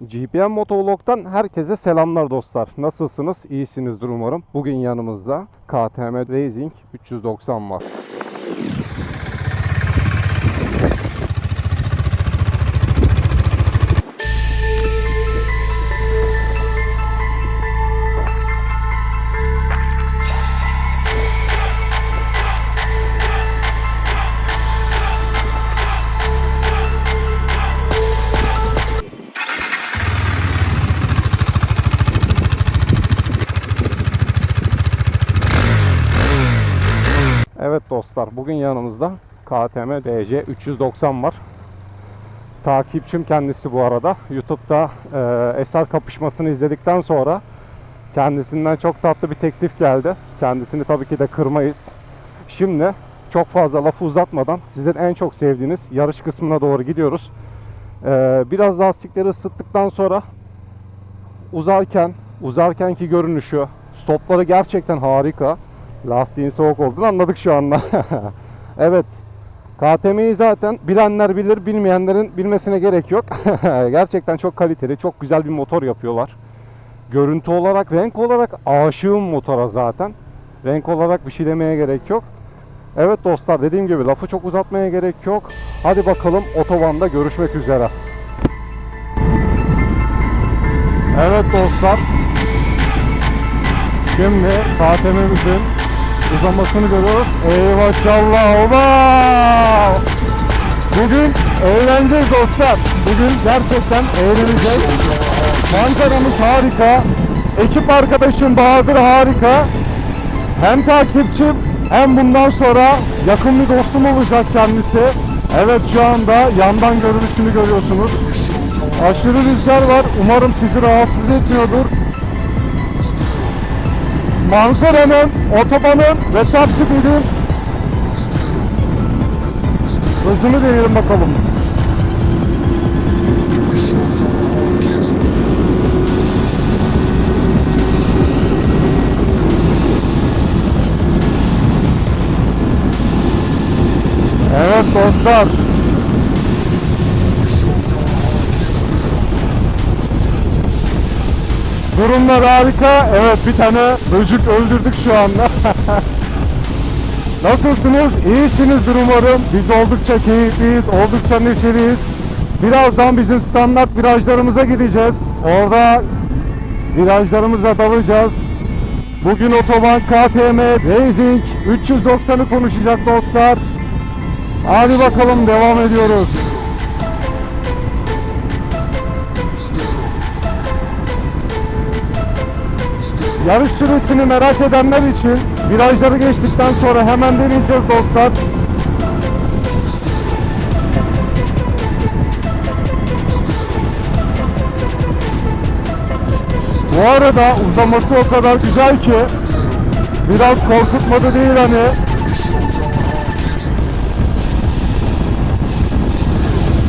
GPM Motovlog'dan herkese selamlar dostlar. Nasılsınız? İyisinizdir umarım. Bugün yanımızda KTM Racing 390 var. Dostlar bugün yanımızda KTM DC 390 var. Takipçim kendisi bu arada. YouTube'da e, eser kapışmasını izledikten sonra kendisinden çok tatlı bir teklif geldi. Kendisini tabii ki de kırmayız. Şimdi çok fazla lafı uzatmadan sizin en çok sevdiğiniz yarış kısmına doğru gidiyoruz. E, biraz lastikleri ısıttıktan sonra uzarken, uzarkenki görünüşü, stopları gerçekten harika. Lastiğin soğuk olduğunu anladık şu anda. evet. KTM'yi zaten bilenler bilir, bilmeyenlerin bilmesine gerek yok. Gerçekten çok kaliteli, çok güzel bir motor yapıyorlar. Görüntü olarak, renk olarak aşığım motora zaten. Renk olarak bir şey demeye gerek yok. Evet dostlar dediğim gibi lafı çok uzatmaya gerek yok. Hadi bakalım otobanda görüşmek üzere. Evet dostlar. Şimdi KTM'mizin uzamasını görüyoruz. Ey maşallah oba! Bugün eğleneceğiz dostlar. Bugün gerçekten eğleneceğiz. Manzaramız harika. Ekip arkadaşım Bahadır harika. Hem takipçim hem bundan sonra yakın bir dostum olacak kendisi. Evet şu anda yandan görünüşünü görüyorsunuz. Aşırı rüzgar var. Umarım sizi rahatsız etmiyordur. Manzaranın, otobanın ve speed'in hızını deneyelim bakalım. Evet dostlar. Durumlar harika. Evet bir tane böcük öldürdük şu anda. Nasılsınız? İyisinizdir umarım. Biz oldukça keyifliyiz, oldukça neşeliyiz. Birazdan bizim standart virajlarımıza gideceğiz. Orada virajlarımıza dalacağız. Bugün otoban KTM Racing 390'ı konuşacak dostlar. Hadi bakalım devam ediyoruz. Yarış süresini merak edenler için virajları geçtikten sonra hemen deneyeceğiz dostlar. Bu arada uzaması o kadar güzel ki biraz korkutmadı değil hani.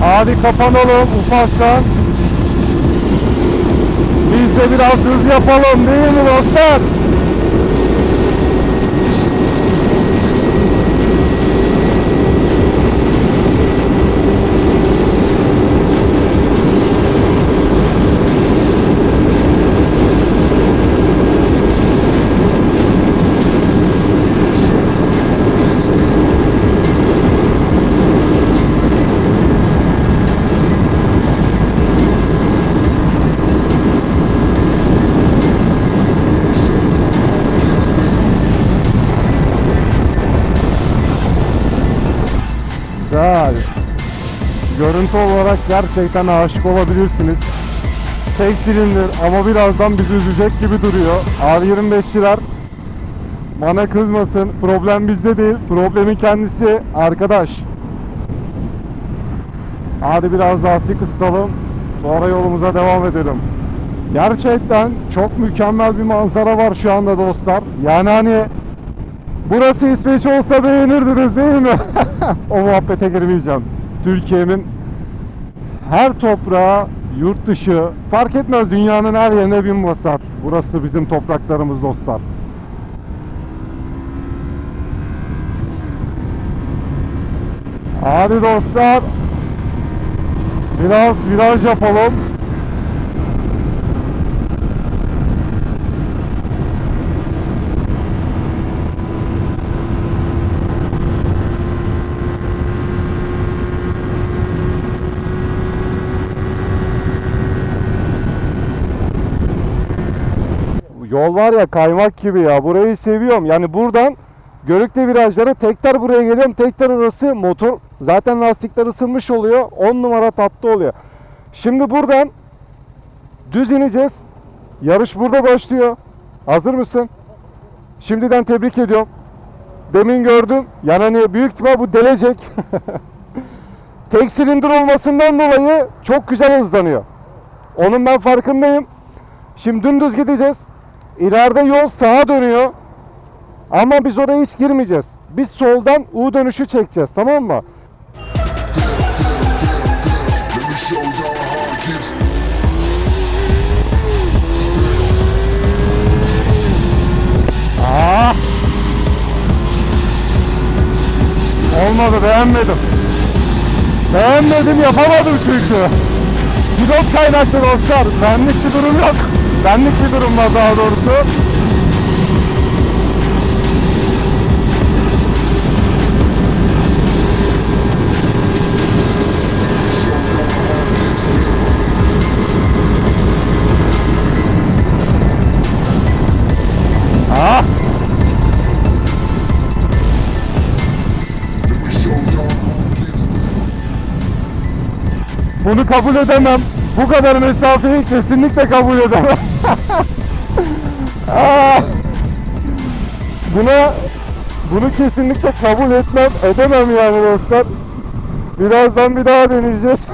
Hadi kapanalım ufaktan. Biz de biraz hız yapalım değil mi dostlar? Görüntü olarak gerçekten aşık olabilirsiniz. Tek silindir ama birazdan bizi üzecek gibi duruyor. R25'liler bana kızmasın. Problem bizde değil. Problemin kendisi arkadaş. Hadi biraz lastik ısıtalım. Sonra yolumuza devam edelim. Gerçekten çok mükemmel bir manzara var şu anda dostlar. Yani hani Burası İsveç olsa beğenirdiniz değil mi? o muhabbete girmeyeceğim. Türkiye'nin her toprağı, yurt dışı, fark etmez dünyanın her yerine bin basar. Burası bizim topraklarımız dostlar. Hadi dostlar. Biraz viraj yapalım. Yol var ya kaymak gibi ya. Burayı seviyorum. Yani buradan Görükle virajları tekrar buraya geliyorum. Tekrar orası motor. Zaten lastikler ısınmış oluyor. 10 numara tatlı oluyor. Şimdi buradan düz ineceğiz. Yarış burada başlıyor. Hazır mısın? Şimdiden tebrik ediyorum. Demin gördüm. Yani hani büyük ihtimal bu delecek. Tek silindir olmasından dolayı çok güzel hızlanıyor. Onun ben farkındayım. Şimdi dümdüz gideceğiz. İleride yol sağa dönüyor. Ama biz oraya hiç girmeyeceğiz. Biz soldan U dönüşü çekeceğiz tamam mı? Aa! Olmadı beğenmedim. Beğenmedim yapamadım çünkü. Pilot kaynaklı dostlar. Benlik bir durum yok. Benlik bir durum var daha doğrusu. Ah! Bunu kabul edemem. Bu kadar mesafeyi kesinlikle kabul edemem. Aa! Buna bunu kesinlikle kabul etmem, edemem yani dostlar. Birazdan bir daha deneyeceğiz.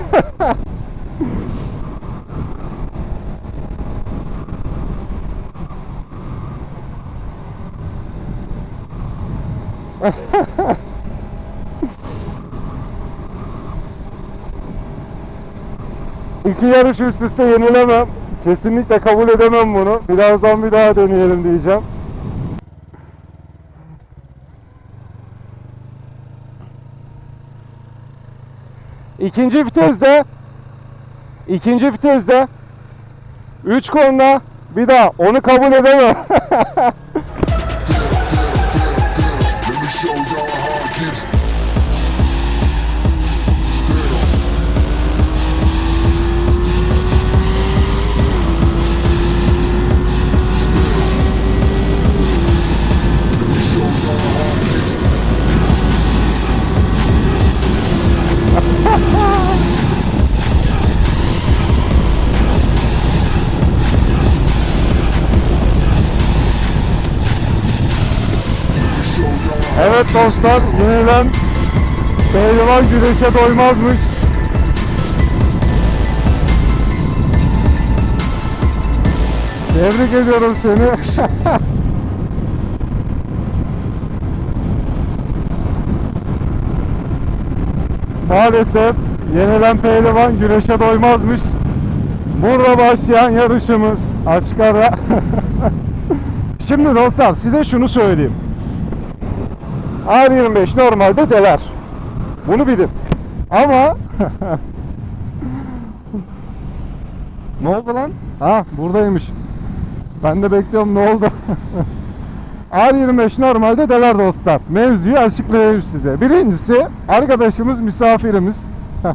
İki yarış üst üste yenilemem. Kesinlikle kabul edemem bunu. Birazdan bir daha deneyelim diyeceğim. İkinci viteste ikinci viteste 3 korna bir daha onu kabul edemem. dostlar yeniden pehlivan güreşe doymazmış. Tebrik ediyorum seni. Maalesef yenilen pehlivan güreşe doymazmış. Burada başlayan yarışımız açık ara. Şimdi dostlar size şunu söyleyeyim. R25 normalde deler. Bunu bilin. Ama Ne oldu lan? Ha buradaymış. Ben de bekliyorum ne oldu? R25 normalde deler dostlar. Mevzuyu açıklayayım size. Birincisi arkadaşımız misafirimiz.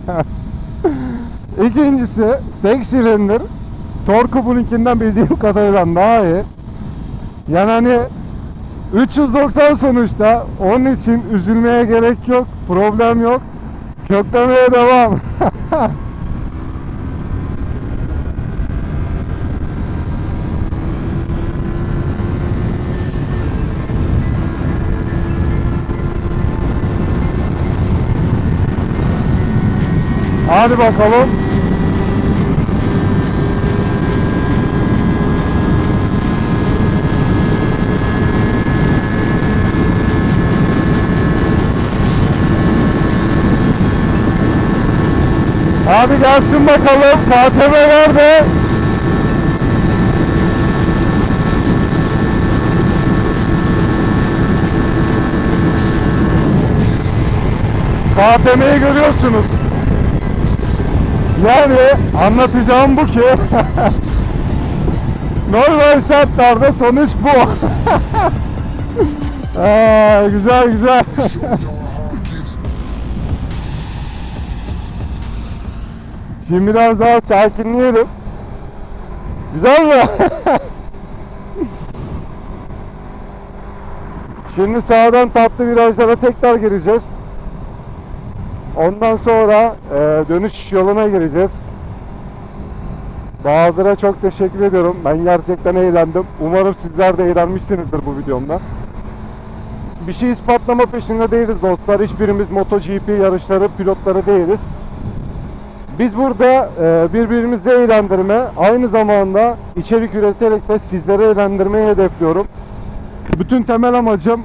İkincisi tek silindir. Torku bununkinden bildiğim kadarıyla daha iyi. Yani hani 390 sonuçta. Onun için üzülmeye gerek yok. Problem yok. Köklemeye devam. Hadi bakalım. Hadi gelsin bakalım. KTM nerede? KTM'yi görüyorsunuz. Yani anlatacağım bu ki normal şartlarda sonuç bu. Aa, güzel güzel. Şimdi biraz daha sakinleyelim. Güzel mi? Şimdi sağdan tatlı virajlara tekrar gireceğiz. Ondan sonra e, dönüş yoluna gireceğiz. Bahadır'a çok teşekkür ediyorum. Ben gerçekten eğlendim. Umarım sizler de eğlenmişsinizdir bu videomda. Bir şey ispatlama peşinde değiliz dostlar. Hiçbirimiz MotoGP yarışları pilotları değiliz. Biz burada e, birbirimizi eğlendirme, aynı zamanda içerik üreterek de sizleri eğlendirmeyi hedefliyorum. Bütün temel amacım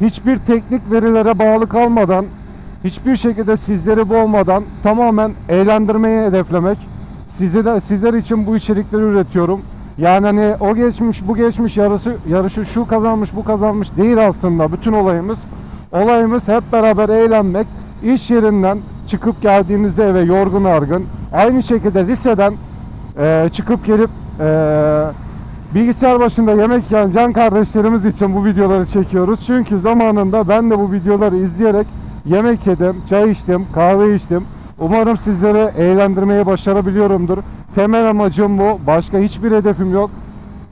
hiçbir teknik verilere bağlı kalmadan, hiçbir şekilde sizleri boğmadan tamamen eğlendirmeyi hedeflemek. Sizler, sizler için bu içerikleri üretiyorum. Yani hani o geçmiş, bu geçmiş yarışı, yarışı şu kazanmış, bu kazanmış değil aslında bütün olayımız. Olayımız hep beraber eğlenmek. İş yerinden çıkıp geldiğinizde eve yorgun argın. Aynı şekilde liseden eee, çıkıp gelip eee Bilgisayar başında yemek yiyen can kardeşlerimiz için bu videoları çekiyoruz. Çünkü zamanında ben de bu videoları izleyerek yemek yedim, çay içtim, kahve içtim. Umarım sizlere eğlendirmeyi başarabiliyorumdur. Temel amacım bu. Başka hiçbir hedefim yok.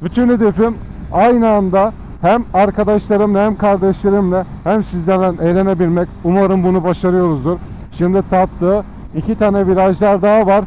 Bütün hedefim aynı anda hem arkadaşlarımla hem kardeşlerimle hem sizlerle eğlenebilmek. Umarım bunu başarıyoruzdur. Şimdi tatlı iki tane virajlar daha var.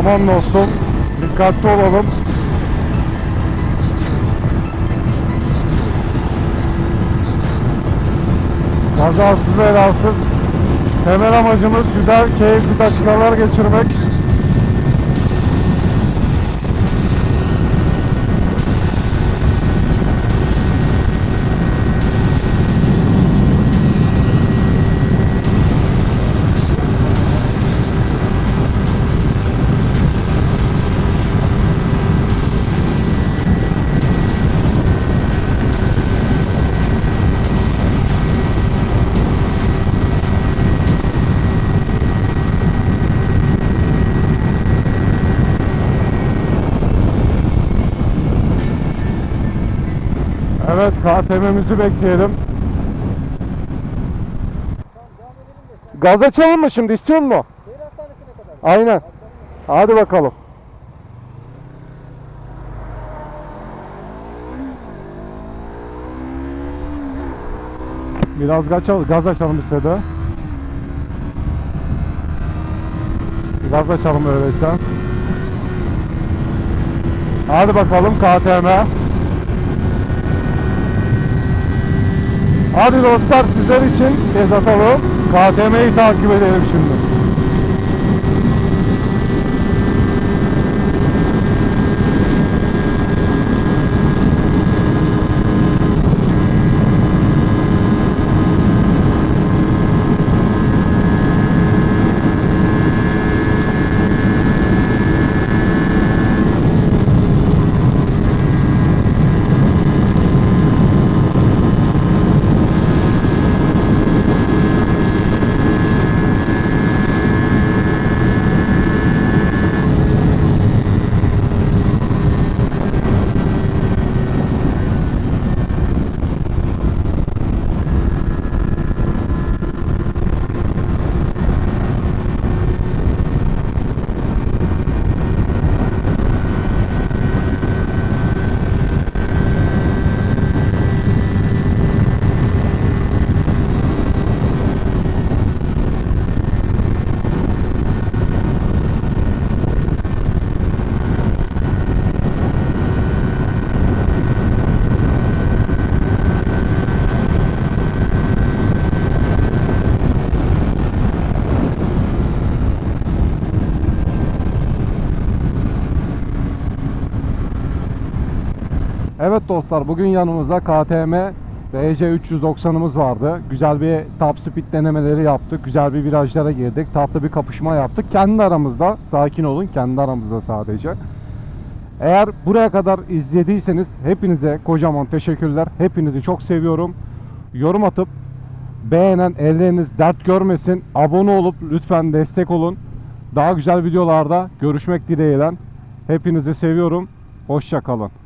Aman dostum dikkatli olalım. Kazasız belasız. Temel amacımız güzel, keyifli dakikalar geçirmek. KTM'mizi bekleyelim. Gaz açalım mı şimdi? İstiyor musun? Aynen. Hadi bakalım. Biraz gaz, gaz açalım istedi. Gaz açalım öyleyse. Hadi bakalım KTM. Hadi dostlar sizler için tez atalım. KTM'yi takip edelim şimdi. Evet dostlar bugün yanımızda KTM RC 390'ımız vardı. Güzel bir top speed denemeleri yaptık. Güzel bir virajlara girdik. Tatlı bir kapışma yaptık. Kendi aramızda. Sakin olun. Kendi aramızda sadece. Eğer buraya kadar izlediyseniz hepinize kocaman teşekkürler. Hepinizi çok seviyorum. Yorum atıp beğenen elleriniz dert görmesin. Abone olup lütfen destek olun. Daha güzel videolarda görüşmek dileğiyle. Hepinizi seviyorum. Hoşça kalın.